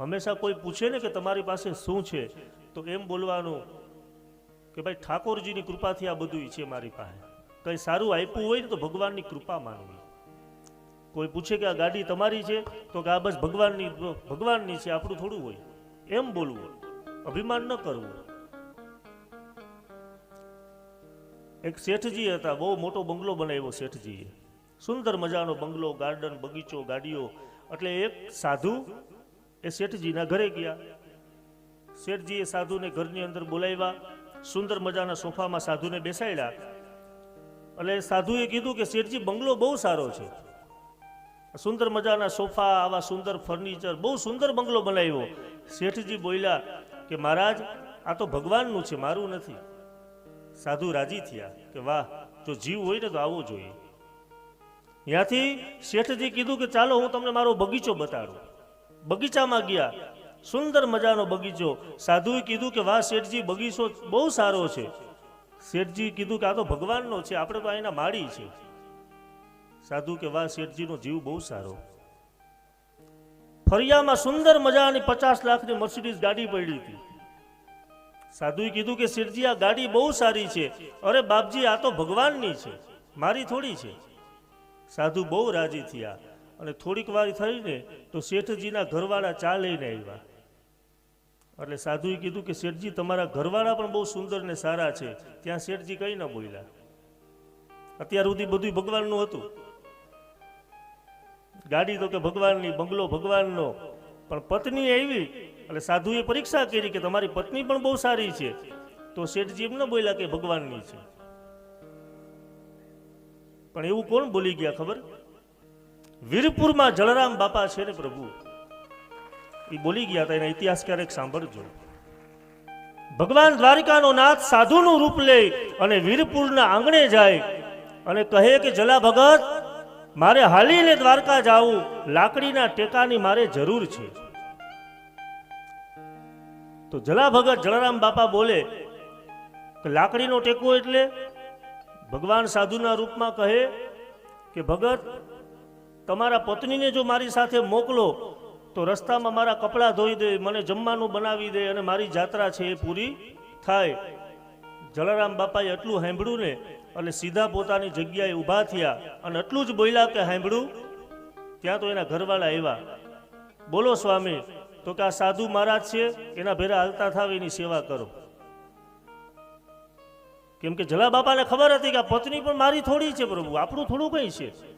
હંમેશા કોઈ પૂછે ને કે તમારી પાસે શું છે, તો એમ બોલવાનું કે ભાઈ ઠાકોરજીની કૃપાથી આ બધું છે મારી પાસે. કંઈ સારું આપ્યું હોય ને તો ભગવાનની કૃપા માનવી. કોઈ પૂછે કે આ ગાડી તમારી છે, તો કે આ બસ ભગવાનની ભગવાનની છે, આપણું થોડું હોય. એમ બોલવું, અભિમાન ન કરવું. એક શેઠજી હતા, બહુ મોટો બંગલો બનાવ્યો શેઠજીએ. સુંદર મજાનો બંગલો, ગાર્ડન, બગીચો, ગાડીઓ, એટલે એક સાધુ એ શેઠજીના ઘરે ગયા. શેઠજીએ સાધુને ઘરની અંદર બોલાવ્યા, સુંદર મજાના સોફામાં સાધુને બેસાડ્યા. એટલે સાધુએ કીધું કે શેઠજી, બંગલો બહુ સારો છે. સુંદર મજાના સોફા, આવા સુંદર ફર્નિચર, બહુ સુંદર બંગલો બનાવ્યો. શેઠજી બોલ્યા કે મહારાજ, આ તો ભગવાનનું છે, મારું નથી. સાધુ રાજી થયા કે વાહ, જો જીવ હોય ને તો આવવો જોઈએ. ત્યાંથી શેઠજી કીધું કે ચાલો હું તમને મારો બગીચો બતાડું. બગીચામાં ગયા. સુંદર મજાનો બગીચો. સાધુએ કીધું કે, વાહ, શેઠજી, બગીચો બહુ સારો છે. શેઠજી કીધું કે, આ તો ભગવાનનો છે, આપણે તો અહીંના માળી છે. સાધુ કે, વાહ, શેઠજીનો જીવ બહુ સારો. ફરિયામાં સુંદર મજાની પચાસ લાખની મર્સિડીઝ ગાડી પડી હતી. સાધુએ કીધું કે, શેઠજી, આ ગાડી બહુ સારી છે. અરે બાપજી, આ તો ભગવાનની છે. મારી થોડી છે. સાધુ બહુ રાજી થયા. અને થોડીક વાર થઈને તો શેઠજીના ઘરવાળા ચા લઈને આવ્યા. એટલે સાધુએ કીધું કે શેઠજી, તમારા ઘરવાળા પણ બહુ સુંદર ને સારા છે. ત્યાં શેઠજી કંઈ ન બોલ્યા. અત્યાર સુધી બધું ભગવાનનું હતું. ગાડી તો કે ભગવાનની, બંગલો ભગવાનનો. પણ પત્ની આવી એટલે સાધુએ પરીક્ષા કરી કે તમારી પત્ની પણ બહુ સારી છે. તો શેઠજી એમ ન બોલ્યા કે ભગવાનની છે. પણ એવું કોણ બોલી ગયા ખબર? વીરપુરમાં જળરામ બાપા છે ને પ્રભુ, એ બોલી ગયા હતા, એના ઇતિહાસ ક્યારેક સાંભળજો. ભગવાન દ્વારિકાનો નાથ સાધુનું રૂપ લે અને વીરપુરના આંગણે જાય અને કહે કે, જલા ભગત, મારે હાલીને દ્વારકા જાવું, લાકડીના ટેકાની મારે જરૂર છે. તો જલા ભગત જલારામ બાપા બોલે કે, લાકડીનો ટેકો એટલે? ભગવાન સાધુના રૂપમાં કહે કે, ભગત તમારા પત્નીને જો મારી સાથે મોકલો, તો રસ્તામાં મારા કપડાં ધોઈ દે, મને જમવાનું બનાવી દે અને મારી જાત્રા છે એ પૂરી થાય. જલારામ બાપાએ એટલું સાંભળ્યું ને, અને સીધા પોતાની જગ્યાએ ઊભા થયા અને એટલું જ બોલ્યા કે સાંભળ્યું ત્યાં તો એના ઘરવાળા આવ્યા. બોલો સ્વામી, તો કે આ સાધુ મહારાજ છે, એના ભેરા હાલતા થાવ, એની સેવા કરો. કેમ કે જલા બાપાને ખબર હતી કે આ પત્ની પણ મારી થોડી છે પ્રભુ, આપણું થોડું કઈ છે.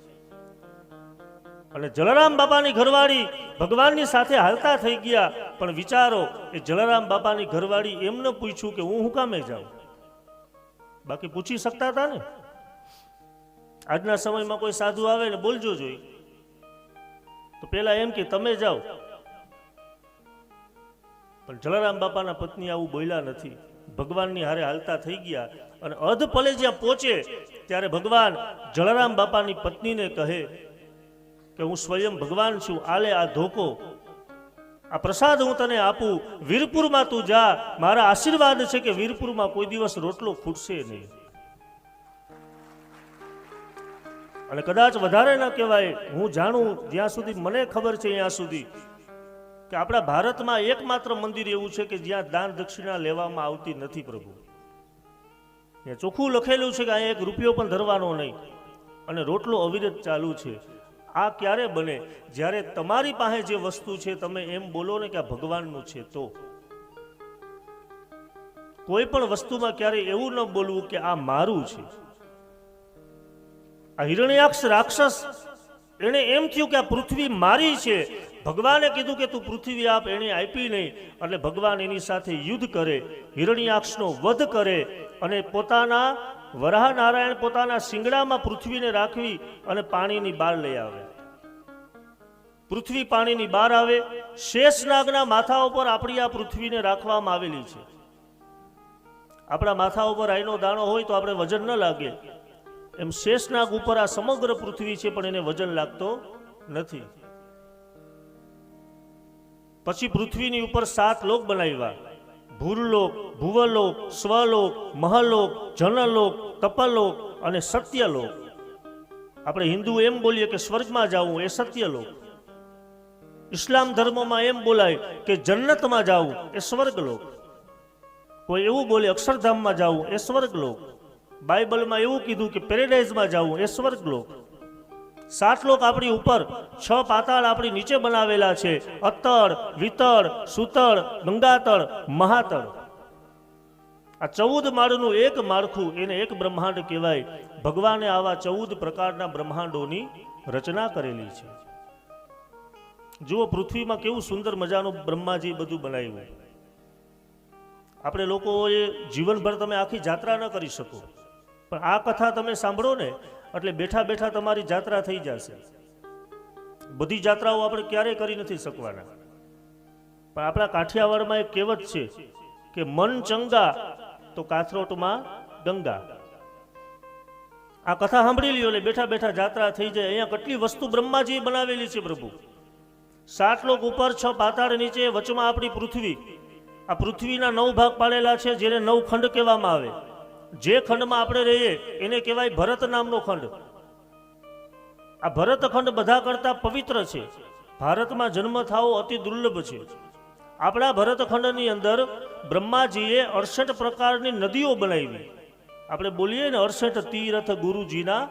અને જલારામ બાપાની ઘરવાળી ભગવાનની સાથે હાલતા થઈ ગયા. પણ વિચારો એ જલારામ બાપાની ઘરવાળી એમને પૂછ્યું કે હું હું કામે જાઉં? બાકી પૂછી શકતા હતા ને? આજના સમયમાં કોઈ સાધુ આવે ને બોલજો જોઈ. તો પેલા એમ કે, તમે જાઓ. પણ જલારામ બાપાના પત્ની આવું બોલ્યા નથી. ભગવાનની હારે હાલતા થઈ ગયા અને અધ પલે જ્યાં પહોંચે, ત્યારે ભગવાન જલારામ બાપાની પત્નીને કહે કે હું સ્વયં ભગવાન છું, આલે આ ધોકો. આ પ્રસાદ હું તને આપું, વીરપુરમાં તું જા. મારા આશીર્વાદ છે કે વીરપુરમાં કોઈ દિવસ રોટલો ખૂટશે નહીં. અને કદાચ વધારે ન કહેવાય, હું જાણું જ્યાં સુધી મને ખબર છે ત્યાં સુધી કે આપણા ભારતમાં એકમાત્ર મંદિર એવું છે કે જ્યાં દાન દક્ષિણા લેવામાં આવતી નથી પ્રભુ. ત્યાં ચોખ્ખું લખેલું છે કે અહીંયા એક રૂપિયો પણ ધરવાનો નહીં. અને રોટલો અવિરત ચાલુ છે. આ ક્યારે બને? જ્યારે તમારી પાસે જે વસ્તુ છે, તમે એમ બોલો ને કે આ ભગવાનનું છે, તો? કોઈ પણ વસ્તુમાં ક્યારે એવું ન બોલવું કે આ મારું છે. આ હિરણ્યાક્ષ રાક્ષસ એને એમ થયું કે આ પૃથ્વી મારી છે. ભગવાને કીધું કે તું પૃથ્વી આપ એને આપી નહીં. એટલે ભગવાન એની સાથે યુદ્ધ કરે, હિરણ્યાક્ષનો વધ કરે અને પોતાના વરાહ નારાયણ પોતાના શિંગડામાં પૃથ્વીને રાખવી અને પાણીની બહાર લઈ આવે. પૃથ્વી પાણીની બહાર આવે શેષનાગના માથા ઉપર આપણી આ પૃથ્વીને રાખવામાં આવેલી છે. આપણા માથા ઉપર આઈનો દાણો હોય તો આપણે વજન ન લાગે. એમ શેષનાગ ઉપર આ સમગ્ર પૃથ્વી છે પણ એને વજન લાગતો નથી. પછી પૃથ્વીની ઉપર સાત લોક બનાવ્યા. ભૂરલોક, ભુવલોક, સ્વલોક, મહલોક, જનલોક, તપલોક અને સત્યલોક. આપણે હિન્દુ એમ બોલીએ કે સ્વર્ગમાં જવું એ સત્યલોક. ઇસ્લામ ધર્મમાં એમ બોલાય કે જન્નતમાં જાવું એ સ્વર્ગલોક. કોઈ એવું બોલે અક્ષરધામમાં જાવું એ સ્વર્ગલોક. બાઇબલમાં એવું કીધું કે પેરેડાઇઝમાં જાવું એ સ્વર્ગલોક. સાત લોક આપણી ઉપર, છ પાતાળ આપણી નીચે બનાવેલા છે. અતળ, વિતળ, સુતળ, ગંગાતળ, મહાતળ. આ ચૌદ માળનું એક માળખું એને એક બ્રહ્માંડ કહેવાય. ભગવાને આવા ચૌદ પ્રકારના બ્રહ્માંડોની રચના કરેલી છે. જુઓ પૃથ્વીમાં કેવું સુંદર મજાનું બ્રહ્માજી બધું બનાવ્યું. આપણે લોકોએ જીવનભર તમે આખી જાત્રા ન કરી શકો. પણ આ કથા તમે સાંભળો ને એટલે બેઠા બેઠા તમારી જાત્રા થઈ જશે. બધી જાત્રાઓ આપણે ક્યારેય કરી નથી શકવાના. પણ આપણા કાઠિયાવાડમાં એક કહેવત છે કે મન ચંગા તો કાથરોટમાં ગંગા. આ કથા સાંભળી લ્યો એટલે બેઠા બેઠા જાત્રા થઈ જાય. અહીંયા કેટલી વસ્તુ બ્રહ્માજીએ બનાવેલી છે પ્રભુ. સાત લોક ઉપર છ પાતાળ નીચે વચમાં આપણી પૃથ્વી. આ પૃથ્વીના નવ ભાગ પાડેલા છે, જેને નવ ખંડ કહેવામાં આવે. જે ખંડમાં આપણે રહીએ, એને કહેવાય ભરત નામનો ખંડ. આ ભરત ખંડ બધા કરતા પવિત્ર છે. ભારતમાં જન્મ થાવો અતિ દુર્લભ છે. આપણા ભરતખંડની અંદર બ્રહ્માજીએ અડસઠ પ્રકારની નદીઓ બનાવી. આપણે બોલીએ ને અડસઠ તીરથ ગુરુજીના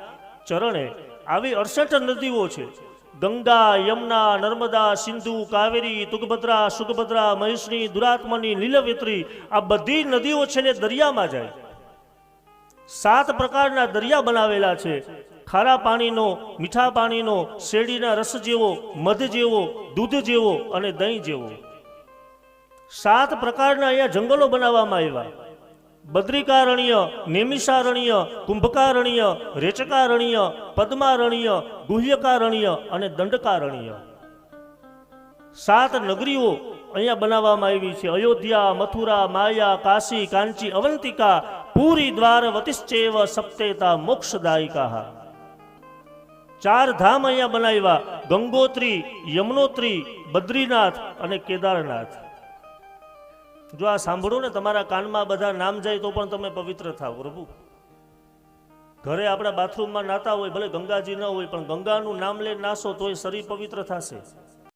ચરણે. આવી અડસઠ નદીઓ છે. ગંગા, યમુના, નર્મદા, સિંધુ, કાવેરી, તુગભદ્રા, સુગભદ્રા મહેશની દુરાત્મની લીલવિત્રી, આ બધી નદીઓ છે ને દરિયામાં જાય. સાત પ્રકારના દરિયા બનાવેલા છે. ખારા પાણીનો, મીઠા પાણીનો, શેરડીના રસ જેવો, મધ જેવો, દૂધ જેવો અને દહીં જેવો. સાત પ્રકારના અહીંયા જંગલો બનાવવામાં આવ્યા. બદ્રિકારણ્ય, નેમિષારણ્ય, કુંભકારણ્ય, રેચકારણ્ય, પદ્મારણ્ય, ગુહ્યકારણ્ય અને દંડકારણ્ય. સાત નગરીઓ અહીંયા બનાવવામાં આવી છે. અયોધ્યા, મથુરા, માયા, કાશી, કાંચી, અવંતિકા પૂરી દ્વાર વતિશ્ચેવ સપ્તેતા મોક્ષદાયિકા। ચાર ધામ અહીંયા બનાવ્યા, ગંગોત્રી, યમનોત્રી, બદ્રીનાથ અને કેદારનાથ। જો આ સાંભળો ને તમારા કાનમાં બધા નામ જાય તો પણ તમે પવિત્ર થાવ પ્રભુ। ઘરે આપણા બાથરૂમમાં નાતા હોય, ભલે ગંગાજી ન હોય, પણ ગંગાનું નામ લઈને નાશો તોય શરીર પવિત્ર થશે।